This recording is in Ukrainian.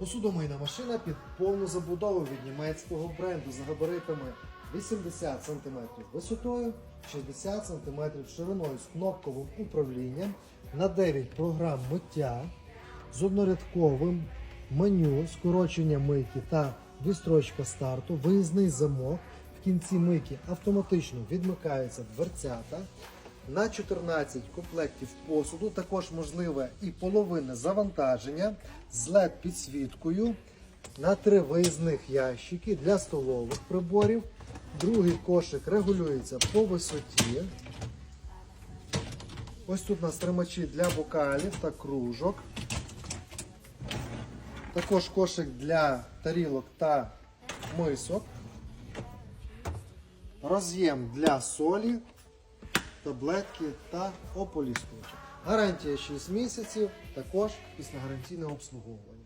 Посудомийна машина під повну забудову від німецького бренду з габаритами 80 см висотою, 60 см шириною з кнопковим управлінням на 9 програм миття з однорядковим меню, скорочення мийки та відстрочка старту, виїзний замок. В кінці мийки автоматично відмикаються дверцята. На 14 комплектів посуду також можливе і половинне завантаження з led підсвіткою на три виїзних ящики для столових приборів. Другий кошик регулюється по висоті. Ось тут у нас тримачі для бокалів та кружок. Також кошик для тарілок та мисок. Роз'єм для солі, таблетки та ополіскувачі. Гарантія 6 місяців, також після гарантійного обслуговування.